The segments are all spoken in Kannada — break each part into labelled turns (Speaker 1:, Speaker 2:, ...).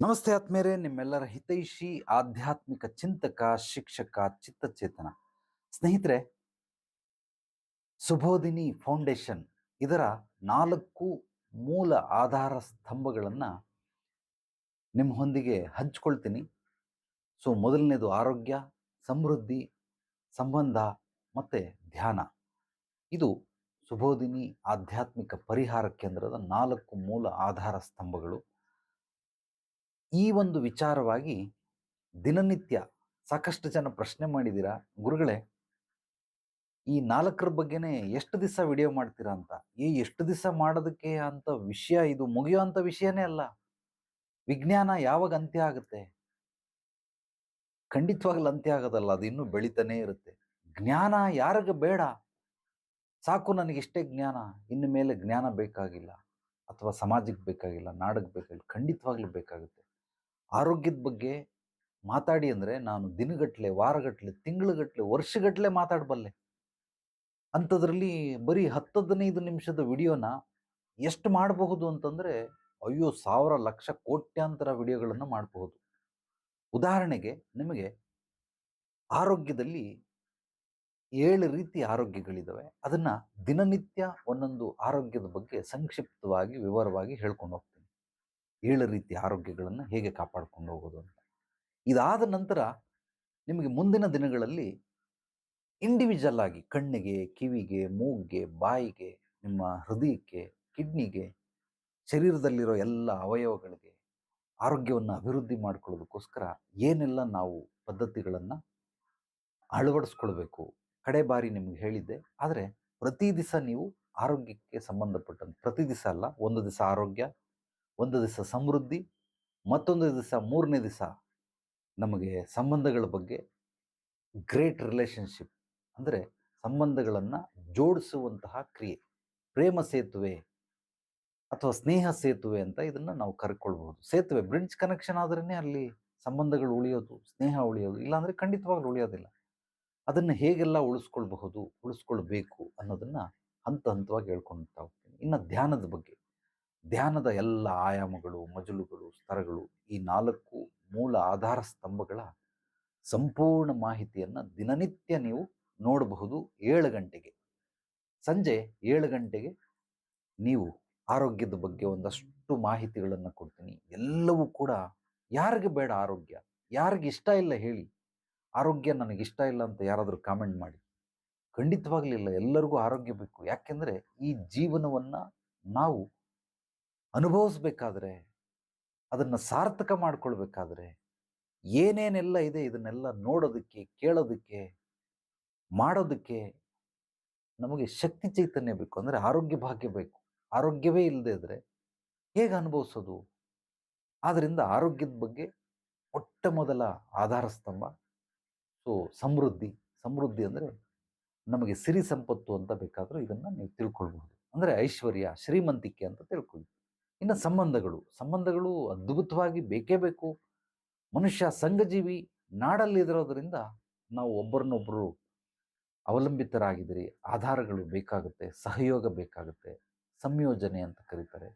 Speaker 1: ನಮಸ್ತೆ ಆತ್ಮೇರೆ ನಿಮ್ಮೆಲ್ಲರ ಹಿತೈಷಿ, ಆಧ್ಯಾತ್ಮಿಕ ಚಿಂತಕ, ಶಿಕ್ಷಕ, ಚಿತ್ತಚೇತನ. ಸ್ನೇಹಿತರೆ, ಸುಬೋಧಿನಿ ಫೌಂಡೇಶನ್ ಇದರ ನಾಲ್ಕು ಮೂಲ ಆಧಾರ ಸ್ತಂಭಗಳನ್ನು ನಿಮ್ಮ ಹೊಂದಿಗೆ ಹಂಚ್ಕೊಳ್ತೀನಿ. ಸೊ, ಮೊದಲನೇದು ಆರೋಗ್ಯ, ಸಮೃದ್ಧಿ, ಸಂಬಂಧ ಮತ್ತು ಧ್ಯಾನ. ಇದು ಸುಬೋಧಿನಿ ಆಧ್ಯಾತ್ಮಿಕ ಪರಿಹಾರ ಕೇಂದ್ರದ ನಾಲ್ಕು ಮೂಲ ಆಧಾರ ಸ್ತಂಭಗಳು. ಈ ಒಂದು ವಿಚಾರವಾಗಿ ದಿನನಿತ್ಯ ಸಾಕಷ್ಟು ಜನ ಪ್ರಶ್ನೆ ಮಾಡಿದ್ದೀರಾ? ಗುರುಗಳೇ, ಈ ನಾಲ್ಕರ ಬಗ್ಗೆನೇ ಎಷ್ಟು ದಿವಸ ವಿಡಿಯೋ ಮಾಡ್ತೀರಾ ಅಂತ? ಈ ಎಷ್ಟು ದಿವಸ ಮಾಡೋದಕ್ಕೆ ಅಂತ ವಿಷಯ ಇದು ಮುಗಿಯುವಂಥ ವಿಷಯನೇ ಅಲ್ಲ. ವಿಜ್ಞಾನ ಯಾವಾಗ ಅಂತ್ಯ ಆಗುತ್ತೆ? ಖಂಡಿತವಾಗ್ಲೂ ಅಂತ್ಯ ಆಗೋದಲ್ಲ, ಅದು ಇನ್ನೂ ಬೆಳೀತಾನೇ ಇರುತ್ತೆ. ಜ್ಞಾನ ಯಾರಿಗೆ ಬೇಡ. ಸಾಕು ನನಗೆ ಇಷ್ಟೇ ಜ್ಞಾನ, ಇನ್ನು ಮೇಲೆ ಜ್ಞಾನ ಬೇಕಾಗಿಲ್ಲ, ಅಥವಾ ಸಮಾಜಕ್ಕೆ ಬೇಕಾಗಿಲ್ಲ, ನಾಡಕ್ಕೆ ಬೇಕಾಗಿಲ್ಲ, ಖಂಡಿತವಾಗ್ಲೂ ಬೇಕಾಗುತ್ತೆ. ಆರೋಗ್ಯದ ಬಗ್ಗೆ ಮಾತಾಡಿ ಅಂದರೆ ನಾನು ದಿನಗಟ್ಟಲೆ ವಾರಗಟ್ಟಲೆ ತಿಂಗಳುಗಟ್ಲೆ ವರ್ಷಗಟ್ಟಲೆ ಮಾತಾಡಬಲ್ಲೆ. ಅಂಥದ್ರಲ್ಲಿ ಬರೀ ಹತ್ತದನೈದು ನಿಮಿಷದ ವಿಡಿಯೋನ ಎಷ್ಟು ಮಾಡಬಹುದು ಅಂತಂದರೆ, ಅಯ್ಯೋ ಸಾವಿರ ಲಕ್ಷ ಕೋಟ್ಯಾಂತರ ವಿಡಿಯೋಗಳನ್ನು ಮಾಡಬಹುದು. ಉದಾಹರಣೆಗೆ ನಿಮಗೆ ಆರೋಗ್ಯದಲ್ಲಿ ಏಳು ರೀತಿ ಆರೋಗ್ಯಗಳಿದ್ದಾವೆ ಅದನ್ನು ದಿನನಿತ್ಯ ಒಂದೊಂದು ಆರೋಗ್ಯದ ಬಗ್ಗೆ ಸಂಕ್ಷಿಪ್ತವಾಗಿ, ವಿವರವಾಗಿ ಹೇಳ್ಕೊಂಡು ಹೋಗ್ತೀನಿ. ಏಳು ರೀತಿ ಆರೋಗ್ಯಗಳನ್ನು ಹೇಗೆ ಕಾಪಾಡ್ಕೊಂಡು ಹೋಗೋದು ಅಂತ. ಇದಾದ ನಂತರ ನಿಮಗೆ ಮುಂದಿನ ದಿನಗಳಲ್ಲಿ ಇಂಡಿವಿಜುವಲ್ ಆಗಿ ಕಣ್ಣಿಗೆ, ಕಿವಿಗೆ, ಮೂಗಿಗೆ, ಬಾಯಿಗೆ, ನಿಮ್ಮ ಹೃದಯಕ್ಕೆ, ಕಿಡ್ನಿಗೆ, ಶರೀರದಲ್ಲಿರೋ ಎಲ್ಲ ಅವಯವಗಳಿಗೆ ಆರೋಗ್ಯವನ್ನು ಅಭಿವೃದ್ಧಿ ಮಾಡಿಕೊಳ್ಳೋದಕ್ಕೋಸ್ಕರ ಏನೆಲ್ಲ ನಾವು ಪದ್ಧತಿಗಳನ್ನು ಅಳವಡಿಸ್ಕೊಳ್ಬೇಕು. ಕಡೆ ಬಾರಿ ನಿಮ್ಗೆ ಹೇಳಿದ್ದೆ. ಆದರೆ ಪ್ರತಿ ದಿವಸ ನೀವು ಆರೋಗ್ಯಕ್ಕೆ ಸಂಬಂಧಪಟ್ಟಂತೆ ಪ್ರತಿ ದಿವಸ ಅಲ್ಲ, ಒಂದು ದಿವಸ ಆರೋಗ್ಯ ಒಂದು ದಿವಸ ಸಮೃದ್ಧಿ, ಮತ್ತೊಂದು ದಿವಸ ಮೂರನೇ ದಿವಸ ನಮಗೆ ಸಂಬಂಧಗಳ ಬಗ್ಗೆ ಗ್ರೇಟ್ ರಿಲೇಷನ್ಶಿಪ್ ಅಂದರೆ ಸಂಬಂಧಗಳನ್ನು ಜೋಡಿಸುವಂತಹ ಕ್ರಿಯೆ. ಪ್ರೇಮ ಸೇತುವೆ ಅಥವಾ ಸ್ನೇಹ ಸೇತುವೆ ಅಂತ ಇದನ್ನು ನಾವು ಕರ್ಕೊಳ್ಬೋದು ಸೇತುವೆ ಬ್ರಿಡ್ಜ್ ಕನೆಕ್ಷನ್ ಆದ್ರೇ ಅಲ್ಲಿ ಸಂಬಂಧಗಳು ಉಳಿಯೋದು, ಸ್ನೇಹ ಉಳಿಯೋದು, ಇಲ್ಲಾಂದರೆ ಖಂಡಿತವಾಗ್ಲೂ ಉಳಿಯೋದಿಲ್ಲ. ಅದನ್ನು ಹೇಗೆಲ್ಲ ಉಳಿಸ್ಕೊಳ್ಬಹುದು, ಉಳಿಸ್ಕೊಳ್ಬೇಕು ಅನ್ನೋದನ್ನು ಹಂತ ಹಂತವಾಗಿ ಹೇಳ್ಕೊಳ್ತಾ ಹೋಗ್ತೀನಿ. ಇನ್ನು ಧ್ಯಾನದ ಬಗ್ಗೆ. ಧ್ಯಾನದ ಎಲ್ಲ ಆಯಾಮಗಳು, ಮಜಲುಗಳು, ಸ್ತರಗಳು ಈ ನಾಲ್ಕು ಮೂಲ ಆಧಾರ ಸ್ತಂಭಗಳ ಸಂಪೂರ್ಣ ಮಾಹಿತಿಯನ್ನು ದಿನನಿತ್ಯ ನೀವು ನೋಡಬಹುದು ಏಳು ಗಂಟೆಗೆ. ಸಂಜೆ ಏಳು ಗಂಟೆಗೆ ನೀವು ಆರೋಗ್ಯದ ಬಗ್ಗೆ ಒಂದಷ್ಟು ಮಾಹಿತಿಗಳನ್ನು ಕೊಡ್ತೀನಿ. ಎಲ್ಲವೂ ಕೂಡ ಯಾರಿಗೆ ಬೇಡ ಆರೋಗ್ಯ? ಯಾರಿಗೆ ಇಷ್ಟ ಇಲ್ಲ ಹೇಳಿ. ಆರೋಗ್ಯ ನನಗೆ ಇಷ್ಟ ಇಲ್ಲ ಅಂತ ಯಾರಾದರೂ ಕಾಮೆಂಟ್ ಮಾಡಿ. ಖಂಡಿತವಾಗಲಿಲ್ಲ ಎಲ್ಲರಿಗೂ ಆರೋಗ್ಯ ಬೇಕು. ಯಾಕೆಂದರೆ ಈ ಜೀವನವನ್ನು ನಾವು ಅನುಭವಿಸ್ಬೇಕಾದ್ರೆ, ಅದನ್ನು ಸಾರ್ಥಕ ಮಾಡ್ಕೊಳ್ಬೇಕಾದ್ರೆ ಏನೇನೆಲ್ಲ ಇದೆ ಇದನ್ನೆಲ್ಲ ನೋಡೋದಕ್ಕೆ, ಕೇಳೋದಕ್ಕೆ, ಮಾಡೋದಕ್ಕೆ ನಮಗೆ ಶಕ್ತಿ ಚೈತನ್ಯ ಬೇಕು. ಅಂದರೆ ಆರೋಗ್ಯ ಭಾಗ್ಯ ಬೇಕು. ಆರೋಗ್ಯವೇ ಇಲ್ಲದೆ ಇದ್ದರೆ ಹೇಗೆ ಅನುಭವಿಸೋದು? ಆದ್ದರಿಂದ ಆರೋಗ್ಯದ ಬಗ್ಗೆ ಮೊಟ್ಟ ಮೊದಲ ಆಧಾರ ಸ್ತಂಭ. ಸೊ, ಸಮೃದ್ಧಿ. ಸಮೃದ್ಧಿ ಅಂದರೆ ನಮಗೆ ಸಿರಿ ಸಂಪತ್ತು ಅಂತ ಬೇಕಾದರೂ ಇದನ್ನು ನೀವು ತಿಳ್ಕೊಳ್ಬಹುದು. ಅಂದರೆ ಐಶ್ವರ್ಯ, ಶ್ರೀಮಂತಿಕೆ ಅಂತ ತಿಳ್ಕೊಳ್ಳಿ. ಇನ್ನು ಸಂಬಂಧಗಳು. ಸಂಬಂಧಗಳು ಅದ್ಭುತವಾಗಿ ಬೇಕೇ ಬೇಕು. ಮನುಷ್ಯ ಸಂಘಜೀವಿ ನಾಡಲ್ಲಿರೋದ್ರಿಂದ ನಾವು ಒಬ್ಬರನ್ನೊಬ್ಬರು ಅವಲಂಬಿತರಾಗಿದ್ದೀರಿ ಆಧಾರಗಳು ಬೇಕಾಗುತ್ತೆ, ಸಹಯೋಗ ಬೇಕಾಗುತ್ತೆ, ಸಂಯೋಜನೆ ಅಂತ ಕರೀತಾರೆ.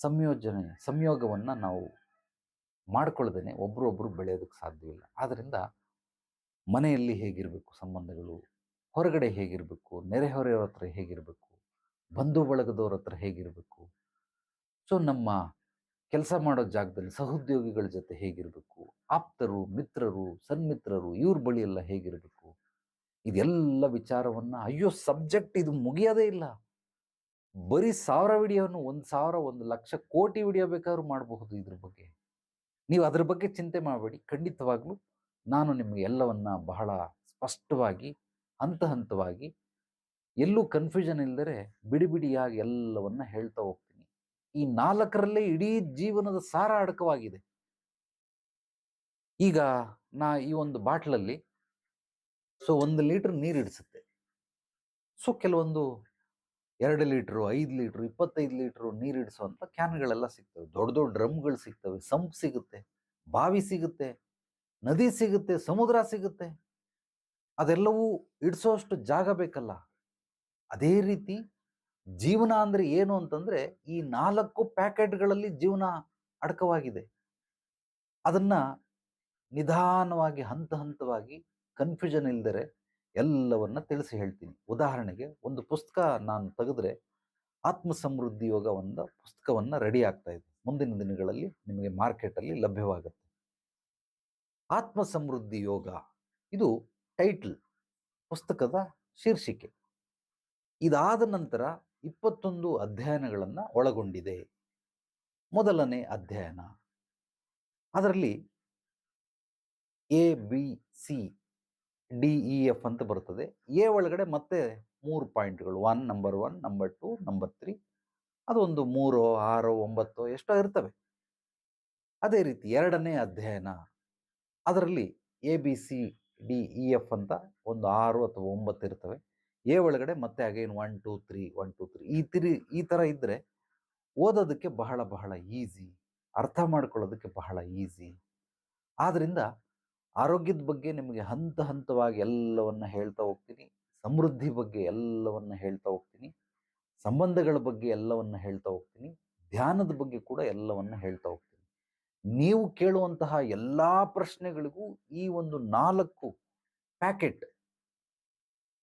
Speaker 1: ಸಂಯೋಜನೆ, ಸಂಯೋಗವನ್ನು ನಾವು ಮಾಡ್ಕೊಳ್ಳದೇನೆ ಒಬ್ಬರೊಬ್ಬರು ಬೆಳೆಯೋದಕ್ಕೆ ಸಾಧ್ಯವಿಲ್ಲ ಆದ್ದರಿಂದ ಮನೆಯಲ್ಲಿ ಹೇಗಿರಬೇಕು ಸಂಬಂಧಗಳು, ಹೊರಗಡೆ ಹೇಗಿರಬೇಕು, ನೆರೆಹೊರೆಯವ್ರ ಹತ್ರ ಹೇಗಿರಬೇಕು, ಬಂಧು ಬಳಗದವ್ರ ಹತ್ರ ಹೇಗಿರಬೇಕು ಸೊ, ನಮ್ಮ ಕೆಲಸ ಮಾಡೋ ಜಾಗದಲ್ಲಿ ಸಹೋದ್ಯೋಗಿಗಳ ಜೊತೆ ಹೇಗಿರಬೇಕು? ಆಪ್ತರು, ಮಿತ್ರರು, ಸನ್ಮಿತ್ರರು ಇವ್ರ ಬಳಿ ಎಲ್ಲ ಹೇಗಿರಬೇಕು? ಇದೆಲ್ಲ ವಿಚಾರವನ್ನು ಅಯ್ಯೋ, ಸಬ್ಜೆಕ್ಟ್ ಇದು ಮುಗಿಯೋದೇ ಇಲ್ಲ. ಬರೀ ಸಾವಿರ ವಿಡಿಯೋನು ಒಂದು ಸಾವಿರ ಒಂದು ಲಕ್ಷ ಕೋಟಿ ವಿಡಿಯೋ ಬೇಕಾದ್ರೂ ಮಾಡಬಹುದು ಇದ್ರ ಬಗ್ಗೆ. ನೀವು ಅದ್ರ ಬಗ್ಗೆ ಚಿಂತೆ ಮಾಡಬೇಡಿ. ಖಂಡಿತವಾಗ್ಲೂ ನಾನು ನಿಮಗೆ ಎಲ್ಲವನ್ನ ಬಹಳ ಸ್ಪಷ್ಟವಾಗಿ, ಹಂತ ಹಂತವಾಗಿ ಎಲ್ಲೂ ಕನ್ಫ್ಯೂಷನ್ ಇಲ್ಲದರೆ ಬಿಡಿ ಬಿಡಿಯಾಗಿ ಎಲ್ಲವನ್ನ ಹೇಳ್ತಾ ಹೋಗ್ತೀನಿ. ಈ ನಾಲ್ಕರಲ್ಲೇ ಇಡೀ ಜೀವನದ ಸಾರ ಅಡಕವಾಗಿದೆ. ಈಗ ನಾ ಈ ಒಂದು ಬಾಟ್ಲಲ್ಲಿ ಸೊ, ಒಂದು ಲೀಟರ್ ನೀರು ಇಡಿಸುತ್ತೆ. ಸೊ, ಕೆಲವೊಂದು ಎರಡು ಲೀಟ್ರು, ಐದು ಲೀಟ್ರು, ಇಪ್ಪತ್ತೈದು ಲೀಟ್ರು ನೀರು ಇಡಿಸುವಂಥ ಕ್ಯಾನ್ಗಳೆಲ್ಲ ಸಿಗ್ತವೆ. ದೊಡ್ಡ ದೊಡ್ಡ ಡ್ರಮ್ಗಳು ಸಿಗ್ತವೆ. ಸಂಪ್ ಸಿಗುತ್ತೆ, ಬಾವಿ ಸಿಗುತ್ತೆ, ನದಿ ಸಿಗುತ್ತೆ, ಸಮುದ್ರ ಸಿಗುತ್ತೆ. ಅದೆಲ್ಲವೂ ಇಡಿಸೋಷ್ಟು ಜಾಗ ಬೇಕಲ್ಲ. ಅದೇ ರೀತಿ ಜೀವನ ಅಂದ್ರೆ ಏನು ಅಂತಂದ್ರೆ, ಈ ನಾಲ್ಕು ಪ್ಯಾಕೆಟ್ಗಳಲ್ಲಿ ಜೀವನ ಅಡಕವಾಗಿದೆ. ಅದನ್ನ ನಿಧಾನವಾಗಿ, ಹಂತ ಹಂತವಾಗಿ ಕನ್ಫ್ಯೂಷನ್ ಇಲ್ದರೆ ಎಲ್ಲವನ್ನ ತಿಳಿಸಿ ಹೇಳ್ತೀನಿ. ಉದಾಹರಣೆಗೆ, ಒಂದು ಪುಸ್ತಕ ನಾನು ತೆಗೆದ್ರೆ ಆತ್ಮ ಸಮೃದ್ಧಿ ಯೋಗ ಒಂದು ಪುಸ್ತಕವನ್ನ ರೆಡಿ ಆಗ್ತಾ ಇದೆ. ಮುಂದಿನ ದಿನಗಳಲ್ಲಿ ನಿಮಗೆ ಮಾರ್ಕೆಟಲ್ಲಿ ಲಭ್ಯವಾಗುತ್ತೆ. ಆತ್ಮ ಸಮೃದ್ಧಿ ಯೋಗ, ಇದು ಟೈಟಲ್ ಪುಸ್ತಕದ ಶೀರ್ಷಿಕೆ. ಇದಾದ ನಂತರ ಇಪ್ಪತ್ತೊಂದು ಅಧ್ಯಯನಗಳನ್ನು ಒಳಗೊಂಡಿದೆ. ಮೊದಲನೇ ಅಧ್ಯಯನ. ಅದರಲ್ಲಿ A, B, C, D, E, F ಅಂತ ಬರ್ತದೆ ಎ ಒಳಗಡೆ ಮತ್ತೆ ಮೂರು ಪಾಯಿಂಟ್ಗಳು. One, number one, number two, number three. ಅದೊಂದು ಮೂರೋ, ಆರೋ, ಒಂಬತ್ತೋ, ಎಷ್ಟೋ ಇರ್ತವೆ. ಅದೇ ರೀತಿ ಎರಡನೇ ಅಧ್ಯಯನ. ಅದರಲ್ಲಿ A, B, C, D, E, F ಅಂತ ಒಂದು ಆರು ಅಥವಾ ಒಂಬತ್ತು ಇರ್ತವೆ. ಎ ಒಳಗಡೆ ಮತ್ತೆ again one two three one two three ಈ ತಿರಿ ಈ ಥರ ಇದ್ದರೆ ಓದೋದಕ್ಕೆ ಬಹಳ ಬಹಳ ಈಸಿ ಅರ್ಥ ಮಾಡ್ಕೊಳ್ಳೋದಕ್ಕೆ ಬಹಳ ಈಸಿ ಆದ್ದರಿಂದ ಆರೋಗ್ಯದ ಬಗ್ಗೆ ನಿಮಗೆ ಹಂತ ಹಂತವಾಗಿ ಎಲ್ಲವನ್ನ ಹೇಳ್ತಾ ಹೋಗ್ತೀನಿ. ಸಮೃದ್ಧಿ ಬಗ್ಗೆ ಎಲ್ಲವನ್ನ ಹೇಳ್ತಾ ಹೋಗ್ತೀನಿ. ಸಂಬಂಧಗಳ ಬಗ್ಗೆ ಎಲ್ಲವನ್ನ ಹೇಳ್ತಾ ಹೋಗ್ತೀನಿ. ಧ್ಯಾನದ ಬಗ್ಗೆ ಕೂಡ ಎಲ್ಲವನ್ನ ಹೇಳ್ತಾ ಹೋಗ್ತೀನಿ. ನೀವು ಕೇಳುವಂತಹ ಎಲ್ಲ ಪ್ರಶ್ನೆಗಳಿಗೂ ಈ ಒಂದು ನಾಲ್ಕು ಪ್ಯಾಕೆಟ್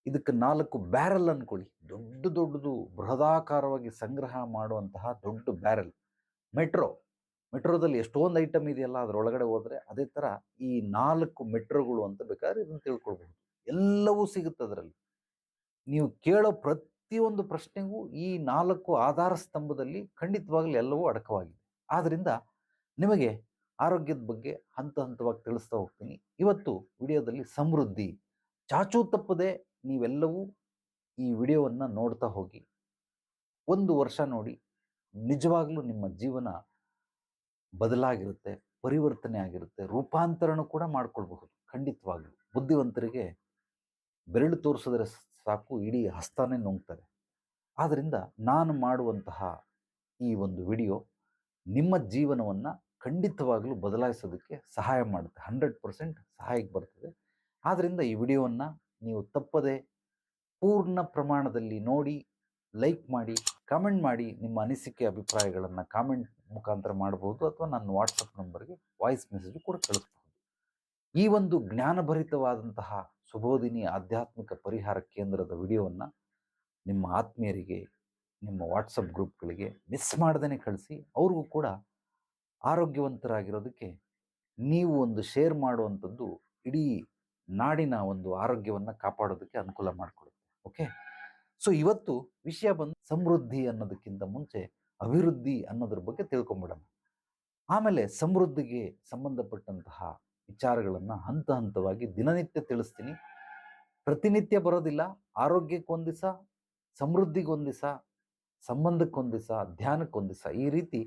Speaker 1: ಇದಕ್ಕೆ ನಾಲ್ಕು ಬ್ಯಾರಲ್ ಅನ್ಕೊಳ್ಳಿ ದೊಡ್ಡ ದೊಡ್ಡದು ಬೃಹದಾಕಾರವಾಗಿ ಸಂಗ್ರಹ ಮಾಡುವಂತಹ ದೊಡ್ಡ ಬ್ಯಾರಲ್. ಮೆಟ್ರೋ. ಮೆಟ್ರೋದಲ್ಲಿ ಎಷ್ಟೊಂದು ಐಟಮ್ ಇದೆಯಲ್ಲ, ಅದರೊಳಗಡೆ ಹೋದರೆ ಅದೇ ಥರ ಈ ನಾಲ್ಕು ಮೆಟ್ರೋಗಳು ಅಂತ ಬೇಕಾದ್ರೆ ಇದನ್ನು ತಿಳ್ಕೊಳ್ಬಹುದು. ಎಲ್ಲವೂ ಸಿಗುತ್ತೆ ಅದರಲ್ಲಿ. ನೀವು ಕೇಳೋ ಪ್ರತಿಯೊಂದು ಪ್ರಶ್ನೆಗೂ ಈ ನಾಲ್ಕು ಆಧಾರ ಸ್ತಂಭದಲ್ಲಿ ಖಂಡಿತವಾಗಲೂ ಎಲ್ಲವೂ ಅಡಕವಾಗಿದೆ. ಆದ್ದರಿಂದ ನಿಮಗೆ ಆರೋಗ್ಯದ ಬಗ್ಗೆ ಹಂತ ಹಂತವಾಗಿ ತಿಳಿಸ್ತಾ ಹೋಗ್ತೀನಿ. ಇವತ್ತು ವಿಡಿಯೋದಲ್ಲಿ ಸಮೃದ್ಧಿ. ಚಾಚೂ ತಪ್ಪದೆ ನೀವೆಲ್ಲವೂ ಈ ವಿಡಿಯೋವನ್ನು ನೋಡ್ತಾ ಹೋಗಿ. ಒಂದು ವರ್ಷ ನೋಡಿ, ನಿಜವಾಗ್ಲೂ ನಿಮ್ಮ ಜೀವನ ಬದಲಾಗಿರುತ್ತೆ, ಪರಿವರ್ತನೆ ಆಗಿರುತ್ತೆ ರೂಪಾಂತರಣ ಕೂಡ ಮಾಡ್ಕೊಳ್ಬಹುದು, ಖಂಡಿತವಾಗ್ಲೂ. ಬುದ್ಧಿವಂತರಿಗೆ ಬೆರಳು ತೋರಿಸಿದ್ರೆ ಸಾಕು, ಇಡೀ ಹಸ್ತಾನೇ ನುಂಗ್ತಾರೆ. ಆದ್ದರಿಂದ ನಾನು ಮಾಡುವಂತಹ ಈ ಒಂದು ವಿಡಿಯೋ ನಿಮ್ಮ ಜೀವನವನ್ನು ಖಂಡಿತವಾಗಲೂ ಬದಲಾಯಿಸೋದಕ್ಕೆ ಸಹಾಯ ಮಾಡುತ್ತೆ. ಹಂಡ್ರೆಡ್ ಪರ್ಸೆಂಟ್ ಸಹಾಯಕ್ಕೆ ಬರ್ತದೆ. ಆದ್ದರಿಂದ ಈ ವಿಡಿಯೋವನ್ನು ನೀವು ತಪ್ಪದೆ ಪೂರ್ಣ ಪ್ರಮಾಣದಲ್ಲಿ ನೋಡಿ, ಲೈಕ್ ಮಾಡಿ, ಕಾಮೆಂಟ್ ಮಾಡಿ ನಿಮ್ಮ ಅನಿಸಿಕೆ ಅಭಿಪ್ರಾಯಗಳನ್ನು ಕಾಮೆಂಟ್ ಮುಖಾಂತರ ಮಾಡಬಹುದು ಅಥವಾ ನನ್ನ ವಾಟ್ಸಪ್ ನಂಬರ್ಗೆ ವಾಯ್ಸ್ ಮೆಸೇಜ್ ಕೂಡ ಕಳಿಸಬಹುದು ಈ ಒಂದು ಜ್ಞಾನಭರಿತವಾದಂತಹ ಸುಬೋಧಿನಿ ಆಧ್ಯಾತ್ಮಿಕ ಪರಿಹಾರ ಕೇಂದ್ರದ ವಿಡಿಯೋವನ್ನು ನಿಮ್ಮ ಆತ್ಮೀಯರಿಗೆ, ನಿಮ್ಮ ವಾಟ್ಸಪ್ ಗ್ರೂಪ್ಗಳಿಗೆ ಮಿಸ್ ಮಾಡ್ದೇ ಕಳಿಸಿ, ಅವ್ರಿಗೂ ಕೂಡ ಆರೋಗ್ಯವಂತರಾಗಿರೋದಕ್ಕೆ ನೀವು ಒಂದು ಶೇರ್ ಮಾಡುವಂಥದ್ದು ಇಡೀ ನಾಡಿನ ಒಂದು ಆರೋಗ್ಯವನ್ನು ಕಾಪಾಡೋದಕ್ಕೆ ಅನುಕೂಲ ಮಾಡಿಕೊಡುತ್ತೆ ಓಕೆ ಸೊ ಇವತ್ತು ವಿಷಯ ಬಂದು ಸಮೃದ್ಧಿ ಅನ್ನೋದಕ್ಕಿಂತ ಮುಂಚೆ ಅಭಿವೃದ್ಧಿ ಅನ್ನೋದ್ರ ಬಗ್ಗೆ ತಿಳ್ಕೊಂಬಿಡೋಣ. ಆಮೇಲೆ ಸಮೃದ್ಧಿಗೆ ಸಂಬಂಧಪಟ್ಟಂತಹ ವಿಚಾರಗಳನ್ನು ಹಂತ ಹಂತವಾಗಿ ದಿನನಿತ್ಯ ತಿಳಿಸ್ತೀನಿ. ಪ್ರತಿನಿತ್ಯ ಬರೋದಿಲ್ಲ ಆರೋಗ್ಯಕ್ಕೊಂದು ದಿವಸ ಸಮೃದ್ಧಿಗೊಂದಿಸ ದಿವಸ ಸಂಬಂಧಕ್ಕೊಂದು ದಿವಸ ಧ್ಯಾನಕ್ಕೊಂದು ದಿವಸ ಈ ರೀತಿ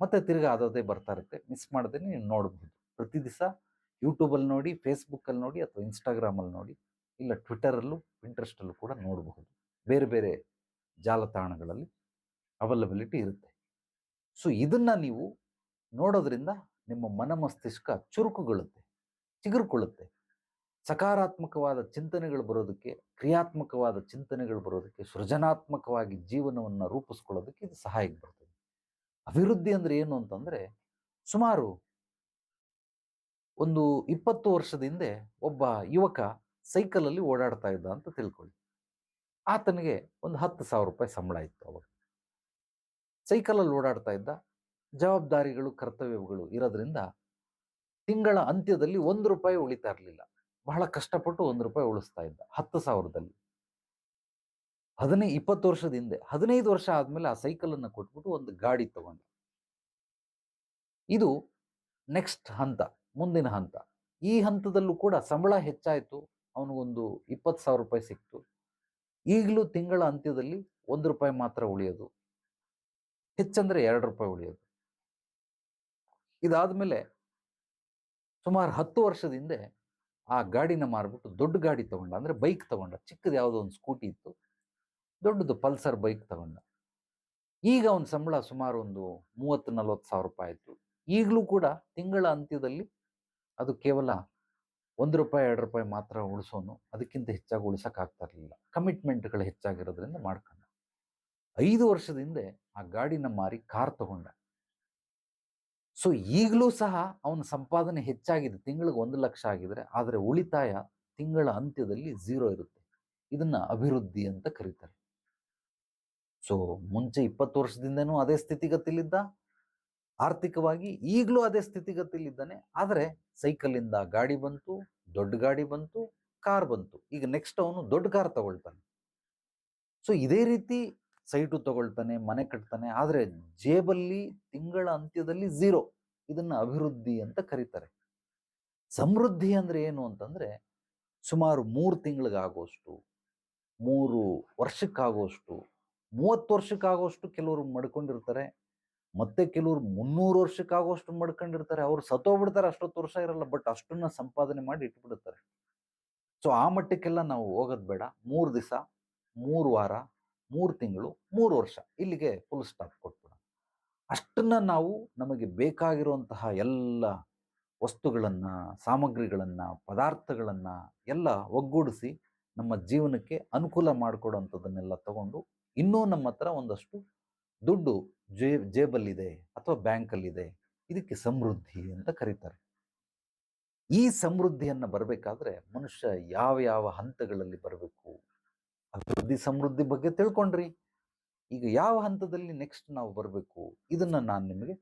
Speaker 1: ಮತ್ತೆ ತಿರ್ಗಾ ಅದೇ ಬರ್ತಾ ಇರುತ್ತೆ. ಮಿಸ್ ಮಾಡದೇ ನೀವು ನೋಡಬಹುದು ಪ್ರತಿ ದಿವಸ ಯೂಟ್ಯೂಬಲ್ಲಿ ನೋಡಿ, ಫೇಸ್ಬುಕ್ಕಲ್ಲಿ ನೋಡಿ ಅಥವಾ ಇನ್ಸ್ಟಾಗ್ರಾಮಲ್ಲಿ ನೋಡಿ, ಇಲ್ಲ ಟ್ವಿಟರಲ್ಲೂ ಇಂಟ್ರೆಸ್ಟಲ್ಲೂ ಕೂಡ ನೋಡಬಹುದು. ಬೇರೆ ಬೇರೆ ಜಾಲತಾಣಗಳಲ್ಲಿ ಅವೈಲಬಿಲಿಟಿ ಇರುತ್ತೆ. ಸೊ, ಇದನ್ನು ನೀವು ನೋಡೋದ್ರಿಂದ ನಿಮ್ಮ ಮನ ಮಸ್ತಿಷ್ಕ ಚುರುಕುಗೊಳ್ಳುತ್ತೆ, ಚಿಗುರುಕೊಳ್ಳುತ್ತೆ. ಸಕಾರಾತ್ಮಕವಾದ ಚಿಂತನೆಗಳು ಬರೋದಕ್ಕೆ, ಕ್ರಿಯಾತ್ಮಕವಾದ ಚಿಂತನೆಗಳು ಬರೋದಕ್ಕೆ, ಸೃಜನಾತ್ಮಕವಾಗಿ ಜೀವನವನ್ನು ರೂಪಿಸ್ಕೊಳ್ಳೋದಕ್ಕೆ ಇದು ಸಹಾಯಕ್ಕೆ ಬರ್ತದೆ. ಅಭಿವೃದ್ಧಿ ಅಂದರೆ ಏನು ಅಂತಂದರೆ, ಸುಮಾರು ಒಂದು ಇಪ್ಪತ್ತು ವರ್ಷದ ಹಿಂದೆ ಒಬ್ಬ ಯುವಕ ಸೈಕಲಲ್ಲಿ ಓಡಾಡ್ತಾ ಇದ್ದ ಅಂತ ತಿಳ್ಕೊಳ್ಳಿ. ಆತನಿಗೆ ಒಂದು ಹತ್ತು ಸಾವಿರ ರೂಪಾಯಿ ಸಂಬಳ ಇತ್ತು ಅವಾಗ. ಸೈಕಲಲ್ಲಿ ಓಡಾಡ್ತಾ ಇದ್ದ. ಜವಾಬ್ದಾರಿಗಳು, ಕರ್ತವ್ಯಗಳು ಇರೋದ್ರಿಂದ ತಿಂಗಳ ಅಂತ್ಯದಲ್ಲಿ ಒಂದು ರೂಪಾಯಿ ಉಳಿತಾ ಇರಲಿಲ್ಲ. ಬಹಳ ಕಷ್ಟಪಟ್ಟು ಒಂದು ರೂಪಾಯಿ ಉಳಿಸ್ತಾ ಇದ್ದ ಹತ್ತು ಸಾವಿರದಲ್ಲಿ. ಹದಿನೈ ಇಪ್ಪತ್ತು ವರ್ಷದ ಹಿಂದೆ, ಹದಿನೈದು ವರ್ಷ ಆದ್ಮೇಲೆ ಆ ಸೈಕಲ್ ಅನ್ನ ಕೊಟ್ಬಿಟ್ಟು ಒಂದು ಗಾಡಿ ತಗೊಂಡ. ಇದು ನೆಕ್ಸ್ಟ್ ಹಂತ. ಮುಂದಿನ ಹಂತ. ಈ ಹಂತದಲ್ಲೂ ಕೂಡ ಸಂಬಳ ಹೆಚ್ಚಾಯಿತು, ಅವನಿಗೊಂದು ಇಪ್ಪತ್ತು ಸಾವಿರ ರೂಪಾಯಿ ಸಿಕ್ತು. ಈಗಲೂ ತಿಂಗಳ ಅಂತ್ಯದಲ್ಲಿ ಒಂದು ರೂಪಾಯಿ ಮಾತ್ರ ಉಳಿಯೋದು. ಹೆಚ್ಚಂದರೆ ಎರಡು ರೂಪಾಯಿ ಉಳಿಯೋದು. ಇದಾದ್ಮೇಲೆ ಸುಮಾರು ಹತ್ತು ವರ್ಷದ ಹಿಂದೆ ಆ ಗಾಡಿನ ಮಾರ್ಬಿಟ್ಟು ದೊಡ್ಡ ಗಾಡಿ ತಗೊಂಡ, ಅಂದರೆ ಬೈಕ್ ತಗೊಂಡ, ಚಿಕ್ಕದು ಯಾವುದೋ ಒಂದು ಸ್ಕೂಟಿ ಇತ್ತು. ದೊಡ್ಡದು ಪಲ್ಸರ್ ಬೈಕ್ ತಗೊಂಡ. ಈಗ ಅವನ ಸಂಬಳ ಸುಮಾರು ಒಂದು ಮೂವತ್ತು ನಲ್ವತ್ತು ಸಾವಿರ ರೂಪಾಯಿ ಆಯಿತು. ಈಗಲೂ ಕೂಡ ತಿಂಗಳ ಅಂತ್ಯದಲ್ಲಿ ಅದು ಕೇವಲ ಒಂದು ರೂಪಾಯಿ, ಎರಡು ರೂಪಾಯಿ ಮಾತ್ರ ಉಳಿಸೋನು, ಅದಕ್ಕಿಂತ ಹೆಚ್ಚಾಗಿ ಉಳಿಸೋಕ್ಕಾಗ್ತಾ ಇರಲಿಲ್ಲ. ಕಮಿಟ್ಮೆಂಟ್ಗಳು ಹೆಚ್ಚಾಗಿರೋದ್ರಿಂದ ಮಾಡ್ಕೊಂಡ. ಐದು ವರ್ಷದ ಹಿಂದೆ ಆ ಗಾಡಿನ ಮಾರಿ ಕಾರ್ ತಗೊಂಡ. ಸೊ, ಈಗಲೂ ಸಹ ಅವನ ಸಂಪಾದನೆ ಹೆಚ್ಚಾಗಿದೆ. ತಿಂಗಳಿಗೆ ಒಂದು ಲಕ್ಷ ಆಗಿದ್ರೆ, ಆದರೆ ಉಳಿತಾಯ ತಿಂಗಳ ಅಂತ್ಯದಲ್ಲಿ ಝೀರೋ ಇರುತ್ತೆ. ಇದನ್ನ ಅಭಿವೃದ್ಧಿ ಅಂತ ಕರೀತಾರೆ. ಸೊ, ಮುಂಚೆ ಇಪ್ಪತ್ತು ವರ್ಷದಿಂದನೂ ಅದೇ ಸ್ಥಿತಿಗತಿಲಿದ್ದ ಆರ್ಥಿಕವಾಗಿ ಈಗಲೂ ಅದೇ ಸ್ಥಿತಿಗತಿಲಿದ್ದಾನೆ ಆದರೆ ಸೈಕಲಿಂದ ಗಾಡಿ ಬಂತು, ದೊಡ್ಡ ಗಾಡಿ ಬಂತು, ಕಾರ್ ಬಂತು. ಈಗ ನೆಕ್ಸ್ಟ್ ಅವನು ದೊಡ್ಡ ಕಾರ್ ತಗೊಳ್ತಾನೆ. ಸೊ ಇದೇ ರೀತಿ ಸೈಟು ತಗೊಳ್ತಾನೆ, ಮನೆ ಕಟ್ತಾನೆ. ಆದರೆ ಜೇಬಲ್ಲಿ ತಿಂಗಳ ಅಂತ್ಯದಲ್ಲಿ ಝೀರೋ ಇದನ್ನ ಅಭಿವೃದ್ಧಿ ಅಂತ ಕರೀತಾರೆ. ಸಮೃದ್ಧಿ ಅಂದ್ರೆ ಏನು ಅಂತಂದ್ರೆ ಸುಮಾರು ಮೂರು ತಿಂಗಳಿಗಾಗೋಷ್ಟು ಮೂರು ವರ್ಷಕ್ಕಾಗೋಷ್ಟು ಮೂವತ್ತು ವರ್ಷಕ್ಕಾಗೋಷ್ಟು ಕೆಲವರು ಮಡ್ಕೊಂಡಿರ್ತಾರೆ. ಮತ್ತೆ ಕೆಲವರು ಮುನ್ನೂರು ವರ್ಷಕ್ಕಾಗುವಷ್ಟು ಮಡ್ಕೊಂಡಿರ್ತಾರೆ. ಅವ್ರು ಸತ್ತೋಗ್ಬಿಡ್ತಾರೆ ಅಷ್ಟೊತ್ತು ವರ್ಷ ಇರಲ್ಲ, ಬಟ್ ಅಷ್ಟನ್ನ ಸಂಪಾದನೆ ಮಾಡಿ ಇಟ್ಬಿಡುತ್ತಾರೆ ಸೊ, ಆ ಮಟ್ಟಕ್ಕೆಲ್ಲ ನಾವು ಹೋಗೋದು ಬೇಡ. ಮೂರು ದಿವಸ, ಮೂರು ವಾರ, ಮೂರು ತಿಂಗಳು, ಮೂರು ವರ್ಷ ಇಲ್ಲಿಗೆ ಫುಲ್ ಸ್ಟಾಪ್ ಕೊಟ್ಬಿಡ ಅಷ್ಟನ್ನ ನಾವು ನಮಗೆ ಬೇಕಾಗಿರುವಂತಹ ಎಲ್ಲ ವಸ್ತುಗಳನ್ನ, ಸಾಮಗ್ರಿಗಳನ್ನ, ಪದಾರ್ಥಗಳನ್ನ ಎಲ್ಲ ಒಗ್ಗೂಡಿಸಿ ನಮ್ಮ ಜೀವನಕ್ಕೆ ಅನುಕೂಲ ಮಾಡಿಕೊಡುವಂಥದ್ದನ್ನೆಲ್ಲ ತಗೊಂಡು ಇನ್ನೂ ನಮ್ಮ ಹತ್ರ ಒಂದಷ್ಟು ದುಡ್ಡು ಜೇ, ಜೇಬಲ್ಲಿದೆ ಅಥವಾ ಬ್ಯಾಂಕಲ್ಲಿದೆ, ಇದಕ್ಕೆ ಸಮೃದ್ಧಿ ಅಂತ ಕರೀತಾರೆ. ಈ ಸಮೃದ್ಧಿಯನ್ನು ಬರಬೇಕಾದ್ರೆ ಮನುಷ್ಯ ಯಾವ ಯಾವ ಹಂತಗಳಲ್ಲಿ ಬರಬೇಕು? ಅಭಿವೃದ್ಧಿ, ಸಮೃದ್ಧಿ ಬಗ್ಗೆ ತಿಳ್ಕೊಂಡ್ರಿ. ಈಗ ಯಾವ ಹಂತದಲ್ಲಿ ನೆಕ್ಸ್ಟ್ ನಾವು ಬರಬೇಕು? ಇದನ್ನು ನಾನು ನಿಮಗೆ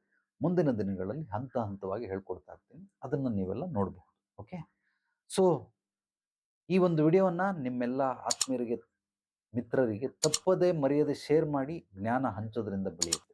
Speaker 1: ಮುಂದಿನ ದಿನಗಳಲ್ಲಿ ಹಂತ ಹಂತವಾಗಿ ಹೇಳ್ಕೊಡ್ತಾ ಇರ್ತೀನಿ. ಅದನ್ನು ನೀವೆಲ್ಲ ನೋಡಬಹುದು. ಓಕೆ ಸೊ ಈ ಒಂದು ವಿಡಿಯೋವನ್ನು ನಿಮ್ಮೆಲ್ಲ ಆತ್ಮೀಯರಿಗೆ, ಮಿತ್ರರಿಗೆ ತಪ್ಪದೇ ಮರೆಯದೆ ಶೇರ್ ಮಾಡಿ ಜ್ಞಾನ ಹಂಚೋದ್ರಿಂದ ಬೆಳೆಯುತ್ತೆ.